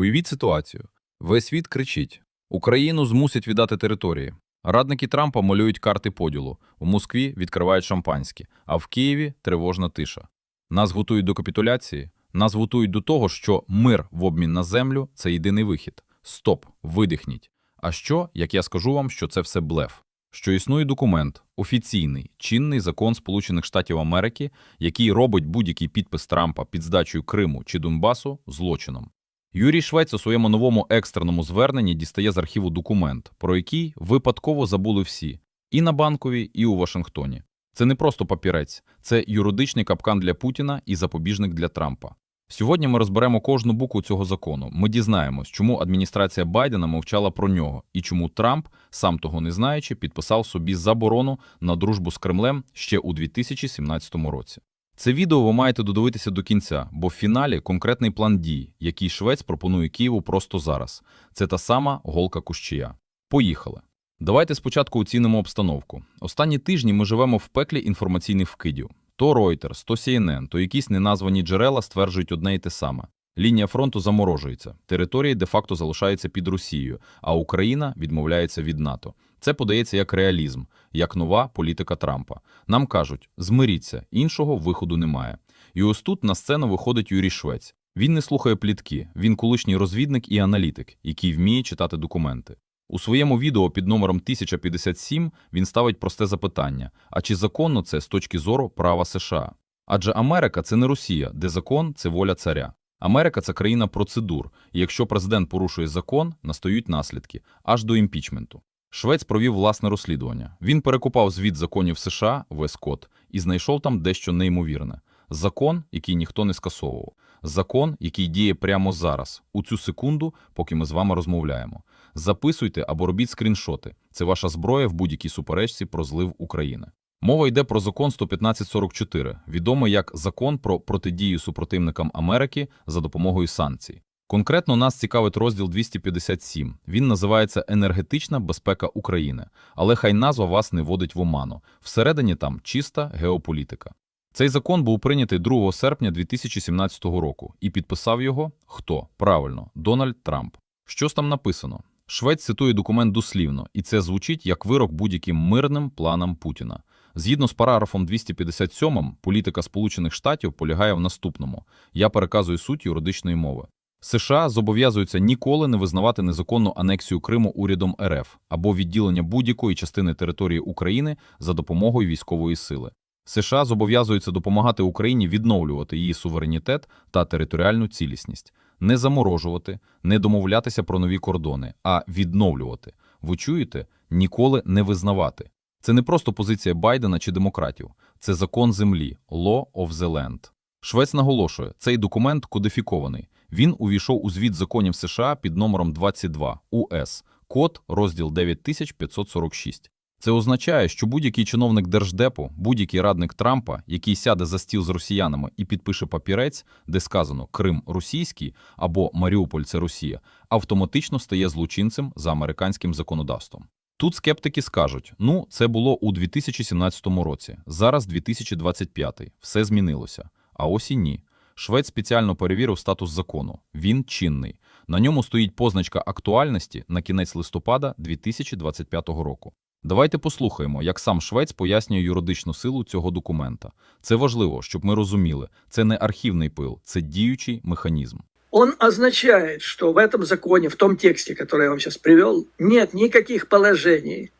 Уявіть ситуацію. Весь світ кричить: Україну змусять віддати території. Радники Трампа малюють карти поділу. У Москві відкривають шампанське, а в Києві тривожна тиша. Нас готують до капітуляції, нас готують до того, що мир в обмін на землю це єдиний вихід. Стоп, видихніть. А що, як я скажу вам, що це все блеф? Що існує документ, офіційний, чинний закон Сполучених Штатів Америки, який робить будь-який підпис Трампа під здачею Криму чи Донбасу злочином. Юрій Швець у своєму новому екстреному зверненні дістає з архіву документ, про який випадково забули всі і на Банковій, і у Вашингтоні. Це не просто папірець, це юридичний капкан для Путіна і запобіжник для Трампа. Сьогодні ми розберемо кожну букву цього закону. Ми дізнаємось, чому адміністрація Байдена мовчала про нього і чому Трамп, сам того не знаючи, підписав собі заборону на дружбу з Кремлем ще у 2017 році. Це відео ви маєте додивитися до кінця, бо в фіналі конкретний план дій, який Швець пропонує Києву просто зараз. Це та сама голка кущія. Поїхали. Давайте спочатку оцінимо обстановку. Останні тижні ми живемо в пеклі інформаційних вкидів. То Reuters, то CNN, то якісь неназвані джерела стверджують одне і те саме. Лінія фронту заморожується, території де-факто залишаються під Росією, а Україна відмовляється від НАТО. Це подається як реалізм, як нова політика Трампа. Нам кажуть, змиріться, іншого виходу немає. І ось тут на сцену виходить Юрій Швець. Він не слухає плітки, він колишній розвідник і аналітик, який вміє читати документи. У своєму відео під номером 1057 він ставить просте запитання: а чи законно це з точки зору права США? Адже Америка це не Росія, де закон це воля царя. Америка це країна процедур, і якщо президент порушує закон, настають наслідки аж до імпічменту. Швець провів власне розслідування. Він перекопав звіт законів США Вес Код і знайшов там дещо неймовірне. Закон, який ніхто не скасовував. Закон, який діє прямо зараз, у цю секунду, поки ми з вами розмовляємо. Записуйте або робіть скріншоти. Це ваша зброя в будь-якій суперечці про злив України. Мова йде про закон 11544, відомий як закон про протидію супротивникам Америки за допомогою санкцій. Конкретно нас цікавить розділ 257. Він називається Енергетична безпека України, але хай назва вас не водить в оману. Всередині там чиста геополітика. Цей закон був прийнятий 2 серпня 2017 року і підписав його хто? Правильно, Дональд Трамп. Що ж там написано? Швець цитує документ дослівно, і це звучить як вирок будь-яким мирним планам Путіна. Згідно з параграфом 257, політика Сполучених Штатів полягає в наступному: я переказую суть юридичної мови. США зобов'язуються ніколи не визнавати незаконну анексію Криму урядом РФ або відділення будь-якої частини території України за допомогою військової сили. США зобов'язуються допомагати Україні відновлювати її суверенітет та територіальну цілісність, не заморожувати, не домовлятися про нові кордони, а відновлювати. Ви чуєте? Ніколи не визнавати. Це не просто позиція Байдена чи демократів, це закон землі Law of the Land. Швець наголошує, цей документ кодифікований. Він увійшов у звіт законів США під номером 22 УС, код розділ 9546. Це означає, що будь-який чиновник держдепу, будь-який радник Трампа, який сяде за стіл з росіянами і підпише папірець, де сказано Крим російський або Маріуполь це Росія, автоматично стає злочинцем за американським законодавством. Тут скептики скажуть: ну, це було у 2017 році, зараз 2025, все змінилося. А ось і ні. Швець спеціально перевірив статус закону. Він чинний. На ньому стоїть позначка актуальності на кінець листопада 2025 року. Давайте послухаємо, як сам Швець пояснює юридичну силу цього документа. Це важливо, щоб ми розуміли, це не архівний пил, це діючий механізм Он означает, что в этом законе, в том тексте, который я вам сейчас привел, нет никаких положений,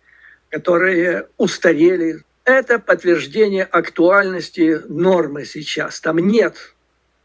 которые устарели. Это подтверждение актуальности нормы сейчас. Там нет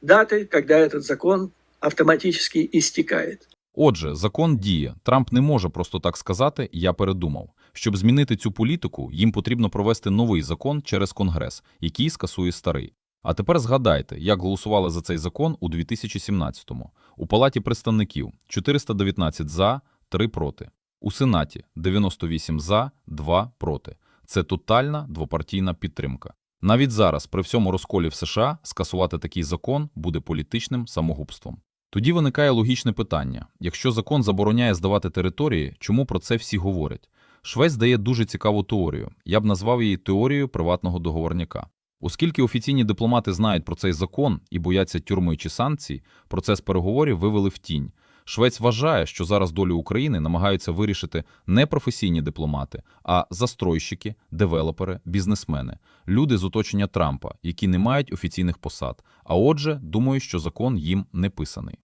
даты, когда этот закон автоматически истекает. Отже, закон діє. Трамп не може просто так сказати «я передумав». Щоб змінити цю політику, їм потрібно провести новий закон через Конгрес, який скасує старий. А тепер згадайте, як голосували за цей закон у 2017-му. У Палаті представників 419 за, 3 проти. У Сенаті 98 за, 2 проти. Це тотальна двопартійна підтримка. Навіть зараз, при всьому розколі в США, скасувати такий закон буде політичним самогубством. Тоді виникає логічне питання: якщо закон забороняє здавати території, чому про це всі говорять? Швець дає дуже цікаву теорію. Я б назвав її теорією приватного договорняка. Оскільки офіційні дипломати знають про цей закон і бояться тюрми чи санкцій, процес переговорів вивели в тінь. Швець вважає, що зараз долю України намагаються вирішити не професійні дипломати, а застройщики, девелопери, бізнесмени, люди з оточення Трампа, які не мають офіційних посад, а отже, думають, що закон їм не писаний.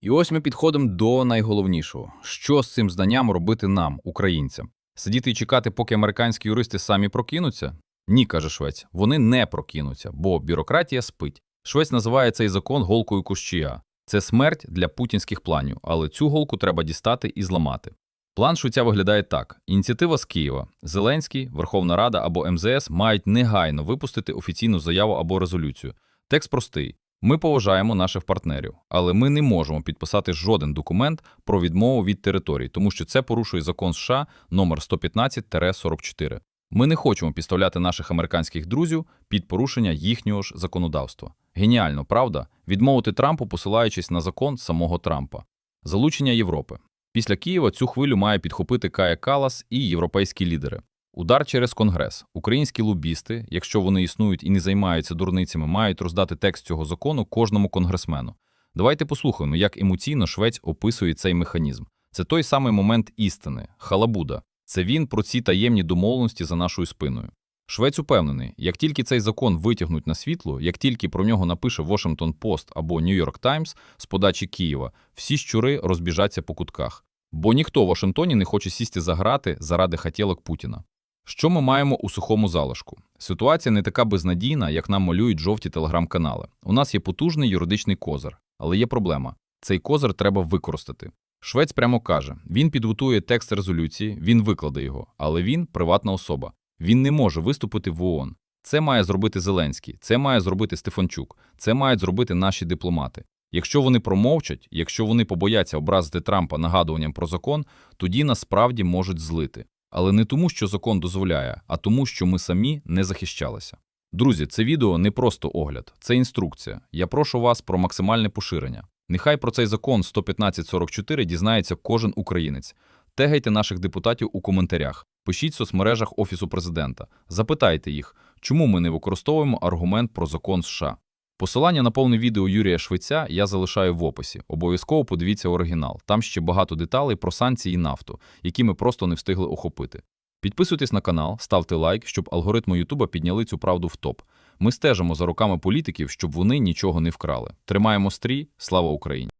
І ось ми підходимо до найголовнішого. Що з цим знанням робити нам, українцям? Сидіти і чекати, поки американські юристи самі прокинуться? Ні, каже Швець, вони не прокинуться, бо бюрократія спить. Швець називає цей закон голкою кущія. Це смерть для путінських планів, але цю голку треба дістати і зламати. План Швеця виглядає так: ініціатива з Києва, Зеленський, Верховна Рада або МЗС мають негайно випустити офіційну заяву або резолюцію. Текст простий: ми поважаємо наших партнерів, але ми не можемо підписати жоден документ про відмову від територій, тому що це порушує закон США номер 115-44. Ми не хочемо підставляти наших американських друзів під порушення їхнього ж законодавства. Геніально, правда? Відмовити Трампу, посилаючись на закон самого Трампа. Залучення Європи. Після Києва цю хвилю має підхопити Кая Калас і європейські лідери. Удар через Конгрес. Українські лобісти, якщо вони існують і не займаються дурницями, мають роздати текст цього закону кожному конгресмену. Давайте послухаємо, як емоційно Швець описує цей механізм. Це той самий момент істини, халабуда. Це він про ці таємні домовленості за нашою спиною. Швець упевнений, як тільки цей закон витягнуть на світло, як тільки про нього напише Washington Post або New York Times з подачі Києва, всі щури розбіжаться по кутках. Бо ніхто в Вашингтоні не хоче сісти за грати заради хотілок Путіна. Що ми маємо у сухому залишку? Ситуація не така безнадійна, як нам малюють жовті телеграм-канали. У нас є потужний юридичний козир, але є проблема. Цей козир треба використати. Швець прямо каже: він підготує текст резолюції, він викладе його, але він приватна особа. Він не може виступити в ООН. Це має зробити Зеленський, це має зробити Стефанчук, це мають зробити наші дипломати. Якщо вони промовчать, якщо вони побояться образити Трампа нагадуванням про закон, тоді насправді можуть злити. Але не тому, що закон дозволяє, а тому, що ми самі не захищалися. Друзі, це відео не просто огляд, це інструкція. Я прошу вас про максимальне поширення. Нехай про цей закон 11544 дізнається кожен українець. Тегайте наших депутатів у коментарях, пишіть в соцмережах Офісу президента, запитайте їх, чому ми не використовуємо аргумент про закон США. Посилання на повне відео Юрія Швеця я залишаю в описі. Обов'язково подивіться оригінал. Там ще багато деталей про санкції і нафту, які ми просто не встигли охопити. Підписуйтесь на канал, ставте лайк, щоб алгоритми Ютуба підняли цю правду в топ. Ми стежимо за руками політиків, щоб вони нічого не вкрали. Тримаємо стрій, слава Україні!